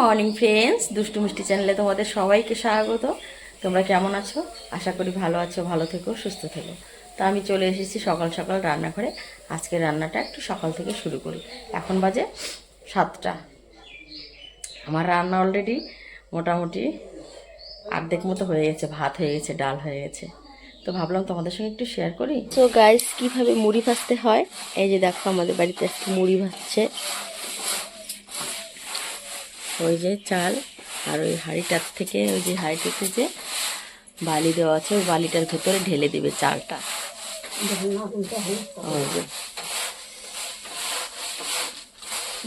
Morning friends দুষ্টু মিষ্টি চ্যানেলে তোমাদের সবাইকে স্বাগত। তোমরা কেমন আছো? আশা করি ভালো আছো, ভালো থেকো, সুস্থ থেকো। তো আমি চলে এসেছি সকাল সকাল রান্নাঘরে। আজকে রান্নাটা একটু সকাল থেকে শুরু করি। এখন বাজে সাতটা। আমার রান্না অলরেডি মোটামুটি অর্ধেক মতো হয়ে গেছে, ভাত হয়ে গেছে, ডাল হয়ে গেছে। তো ভাবলাম তোমাদের সঙ্গে একটু শেয়ার করি। তো গাইস কীভাবে মুড়ি ভাজতে হয়? এই যে দেখো আমাদের বাড়িতে আজকে মুড়ি ভাজছে। ওই যে চাল আর ওই হাঁড়িটার থেকে, ওই যে হাঁড়িটাতে যে বালি দেওয়া আছে, ওই বালিটার ভেতরে ঢেলে দিবে চালটা।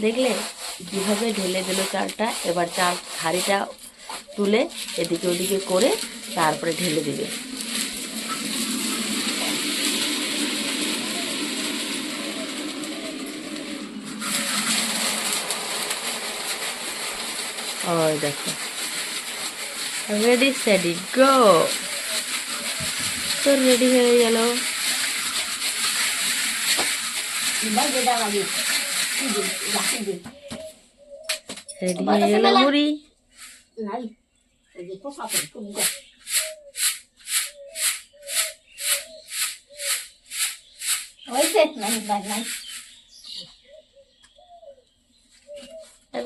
দেখলে কীভাবে ঢেলে দিল চালটা? এবার চাল হাঁড়িটা তুলে এদিকে ওদিকে করে তারপরে ঢেলে দিবে। ওই দেখো রেডি সেডি গো তো রেডি হয়ে গেল রেডি হয়ে গেল মুড়ি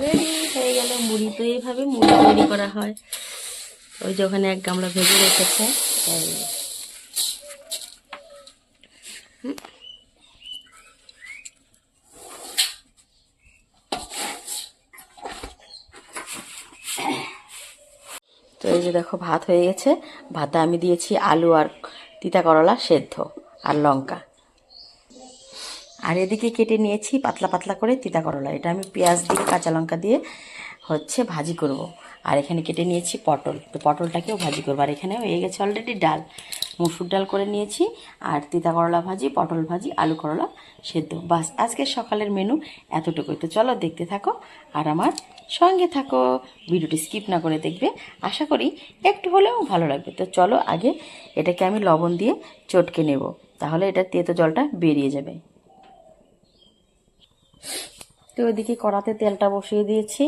রেডি হয়ে গেল মুড়ি। তো এইভাবে মুড়ি তৈরি করা হয়। ওই যে ওখানে এক গামলা ভেজে রেখেছে। তো এই যে দেখো, ভাত হয়ে গেছে। ভাতে আমি দিয়েছি আলু আর তিতা করলা সেদ্ধ আর লঙ্কা। আর এদিকে কেটে নিয়েছি পাতলা পাতলা করে তিতা করলা। এটা আমি পেঁয়াজ দিয়ে, কাঁচা লঙ্কা দিয়ে হচ্ছে ভাজি করব। আর এখানে কেটে নিয়েছি পটল। তো পটলটাকেও ভাজি করব। আর এখানে হয়ে গেছে অলরেডি ডাল। মুসুর ডাল করে নিয়েছি। আর তিতা করলা ভাজি, পটল ভাজি, আলু করলা সেদ্ধ। বাস, আজকের সকালের মেনু এতটুকুই। তো চলো দেখতে থাকো আর আমার সঙ্গে থাকো। ভিডিওটি স্কিপ না করে দেখবে। আশা করি একটু হলেও ভালো লাগবে। তো চলো আগে এটাকে আমি লবণ দিয়ে চটকে নেব। তাহলে এটা তেতো জলটা বেরিয়ে যাবে। তো ওইদিকে কড়াতে তেলটা বসিয়ে দিয়েছি।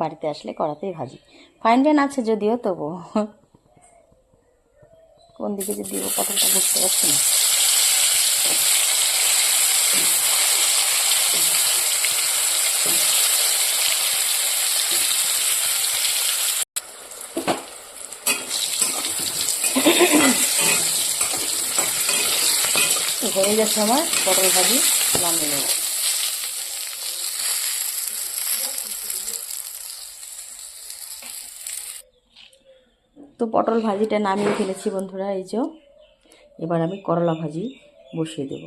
বাড়িতে আসলে কড়াতেই ভাজি। ফাইন ব্যান আছে যদিও তবু কোন দিকে যে দিব পটলটা বুঝতে পারছি না। হয়ে গেছে আমার পটল ভাজি, নামিয়ে নেব। তো পটল ভাজিটা নামিয়ে ফেলেছি বন্ধুরা, এই যে। এবার আমি করলা ভাজি বসিয়ে দেব।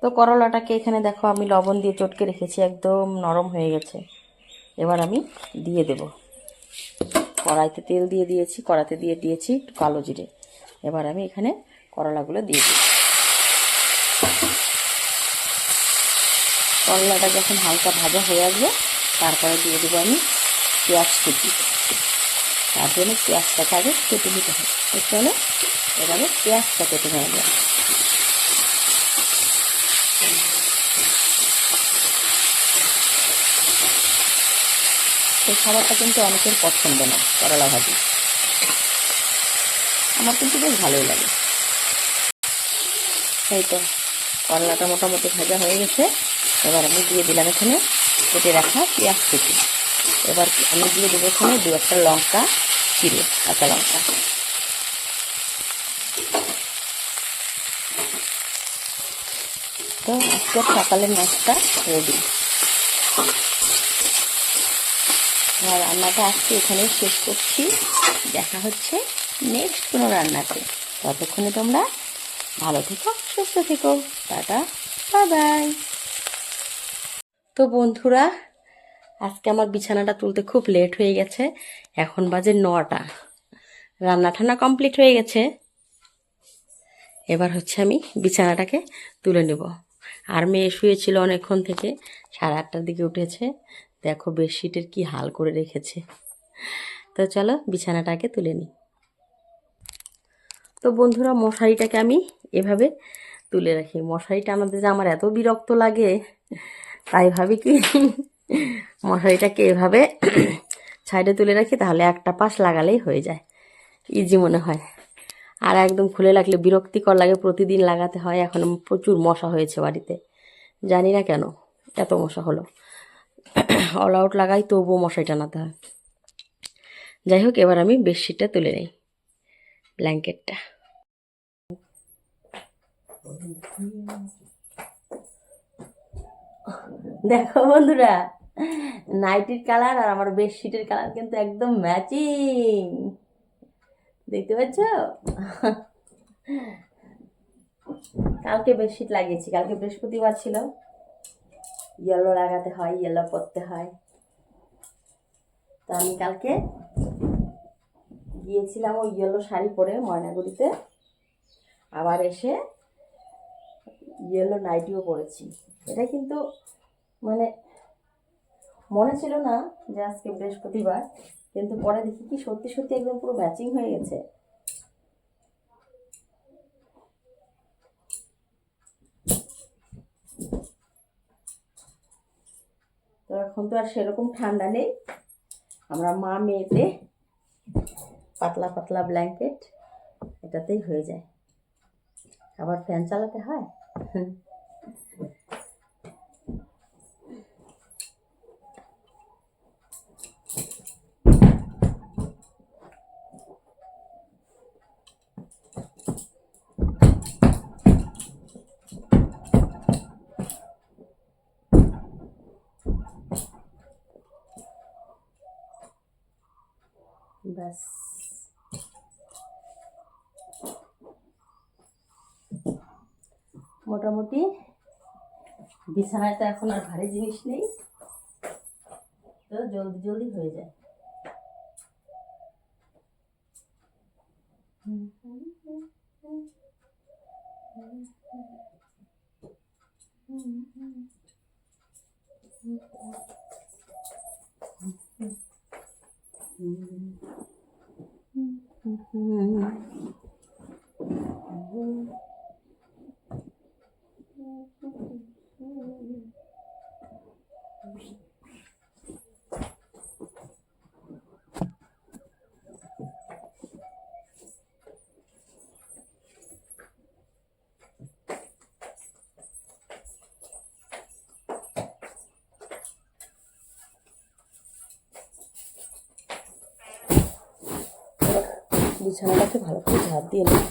তো করলাটাকে এখানে দেখো, আমি লবণ দিয়ে চটকে রেখেছি, একদম নরম হয়ে গেছে। এবার আমি দিয়ে দেব। কড়াইতে তেল দিয়ে দিয়েছি কড়াতে দিয়ে দিয়েছি একটু কালো জিরে। এবার আমি এখানে করলাগুলো দিয়ে দিই করলাটা যখন হালকা ভাজা হয়ে আসবে, তারপরে দিয়ে দেবো আমি পেঁয়াজ কুচি। তার জন্য পেঁয়াজটাকে আগে কেটে নিতে হবে। তো চলো এবারে পেঁয়াজটা কেটে নেওয়া যায় এই খাবারটা কিন্তু অনেকের পছন্দ না, করলা ভাজি। আমার কিন্তু বেশ ভালোই লাগে। এই তো, করলাটা মোটামুটি ভাজা হয়ে গেছে। এবার আমি দিয়ে দিলাম এখানে কেটে রাখা পেঁয়াজ কুচি। এবার আমি দিয়ে দেবো এখানে, দু একটা লঙ্কা চিড়ে কাঁচা লঙ্কা। তো আজকে সকালের নাস্তা রেডি রান্নাটা আজকে এখানেই শেষ করছি। দেখা হচ্ছে নেক্সট কোনো রান্নাতে। ততক্ষণে তোমরা ভালো থেকো, সুস্থ থেকো। টাটা বাই বাই তো বন্ধুরা আজকে আমার বিছানাটা তুলতে খুব লেট হয়ে গেছে। এখন বাজে নটা। রান্না ঠান্না কমপ্লিট হয়ে গেছে। এবার হচ্ছে আমি বিছানাটাকে তুলে নেব। আর মেয়ে শুয়েছিল অনেকক্ষণ থেকে, সাড়ে আটটার দিকে উঠেছে। দেখো বেডশিটের কি হাল করে রেখেছে। তো চলো বিছানাটাকে তুলে নিই। তো বন্ধুরা, মশারিটাকে আমি এভাবে তুলে রাখি। মশারিটা আমাদের যে আমার এত বিরক্ত লাগে, তাই ভাবি কি মশারিটাকে এভাবে সাইডে তুলে রাখি, তাহলে একটা পাশ লাগালেই হয়ে যায়। ইজি মনে হয়। আর একদম খুলে লাগলে বিরক্তিকর লাগে, প্রতিদিন লাগাতে হয়। এখন প্রচুর মশা হয়েছে বাড়িতে। জানি না কেন এত মশা হলো। অল আউট লাগাই, তবুও মশাই টানাতে হয়। যাই হোক, এবার আমি বেডশিটটা তুলে নিই, ব্ল্যাঙ্কেটটা। দেখো বন্ধুরা নাইটির কালার আর আমার বেডশিটের কালার কিন্তু একদম ম্যাচিং দেখতে পাচ্ছ? কালকে বেডশিট লাগিয়েছি, কালকে বৃহস্পতিবার ছিল। ইয়েলো লাগাতে হয় ইয়েলো পরতে হয়। তো আমি কালকে গিয়েছিলাম ওই ইয়েলো শাড়ি পরে ময়নাগুড়িতে। আবার এসে ইয়েলো নাইটিও পরেছি। এটা কিন্তু মানে মনে ছিল না যে আজকে বৃহস্পতিবার, কিন্তু পরে দেখি কি সত্যি সত্যি একদম পুরো ম্যাচিং হয়ে গেছে। তো এখন তো আর সেরকম ঠান্ডা নেই। আমরা মা মেয়েতে পাতলা পাতলা ব্ল্যাঙ্কেট এটাতেই হয়ে যায়। আবার ফ্যান চালাতে হয়? ব্যাস মোটামুটি বিছানায় তো এখন আর ভারী জিনিস নেই। তো জলদি জলদি হয়ে যায়। বিছানাটাকে ভালো করে ঝাঁপ দিয়ে নিই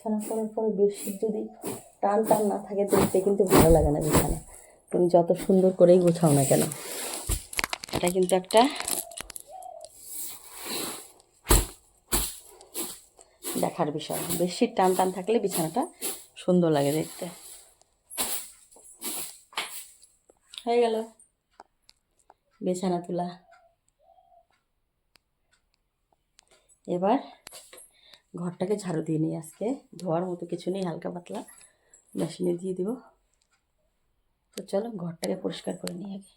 বিছানা করার পরে বেডশিট যদি টান টান না থাকে, দেখতে কিন্তু ভালো লাগে না বিছানা। তুমি যত সুন্দর করেই গোছাও না কেন। এটা কিন্তু একটা দেখার বিষয়। বেডশিট টান টান থাকলে বিছানাটা সুন্দর লাগে দেখতে। হয়ে গেল। বিছানা তোলা। এবার ঘরটাকে ঝাড়ু দিয়ে নিই আজকে। ধোয়ার মতো কিছু নেই, হালকা পাতলা। মেশিনে দিয়ে দিব। তো চলো, ঘরটাকে পরিষ্কার করে নিই আগে।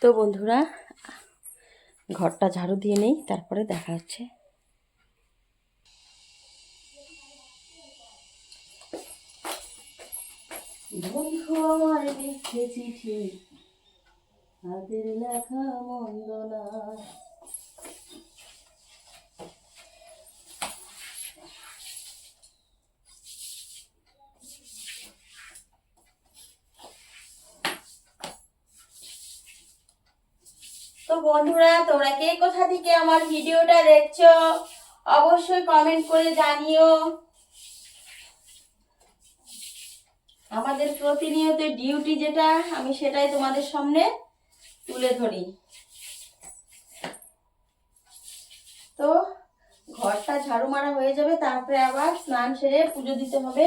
তো বন্ধুরা, ঘরটা ঝাড়ু দিয়ে নেই, তারপরে দেখা হচ্ছে। বন্ধু, আমার লিখে চিঠি। হাতের লেখা মন্দ না তো বন্ধুরা, তোমরা কে কোথা থেকে আমার ভিডিওটা দেখছ, অবশ্যই কমেন্ট করে জানিও। আমাদের প্রতিনিয়ত ডিউটি যেটা, আমি সেটাই তোমাদের সামনে তুলে ধরি। তো ঘরটা ঝাড়ু মারা হয়ে যাবে, তারপরে আবার স্নান সেরে পুজো দিতে হবে।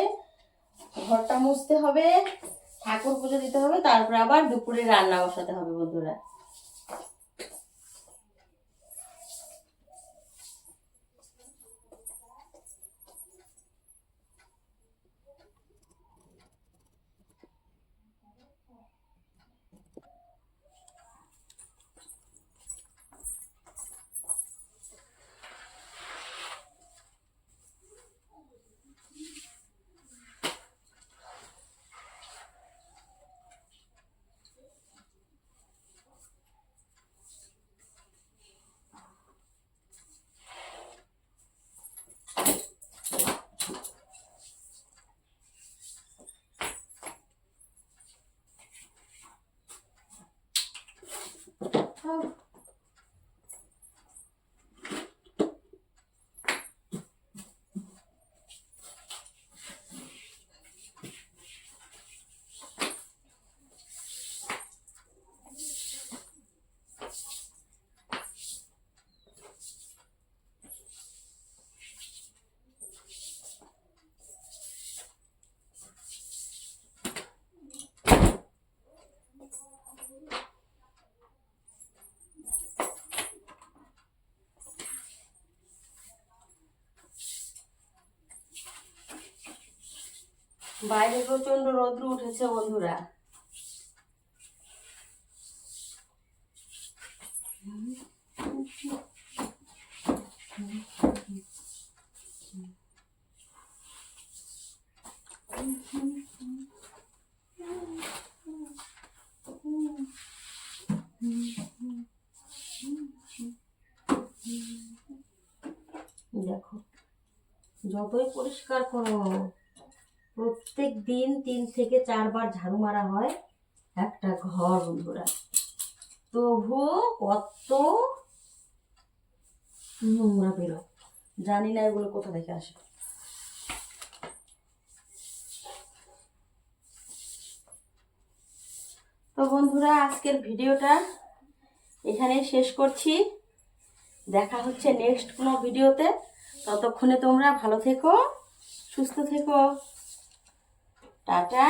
ঘরটা মুছতে হবে, ঠাকুর পুজো দিতে হবে, তারপরে আবার দুপুরে রান্না বসাতে হবে বন্ধুরা। বাইরে প্রচণ্ড রৌদ্র উঠেছে বন্ধুরা। দেখো যতই পরিষ্কার করো প্রত্যেক দিন তিন থেকে চারবার ঝাড়ু মারা হয় একটা ঘর, বন্ধুরা। তবু কত নোংরা বেরোয়। জানি না এগুলো কোথা থেকে আসে। তো বন্ধুরা, আজকের ভিডিওটা এখানে শেষ করছি। দেখা হচ্ছে নেক্সট কোনো ভিডিওতে। ততক্ষণে তোমরা ভালো থেকো, সুস্থ থেকো। টাটা।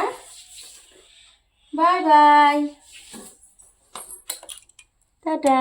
Bye bye. টাটা।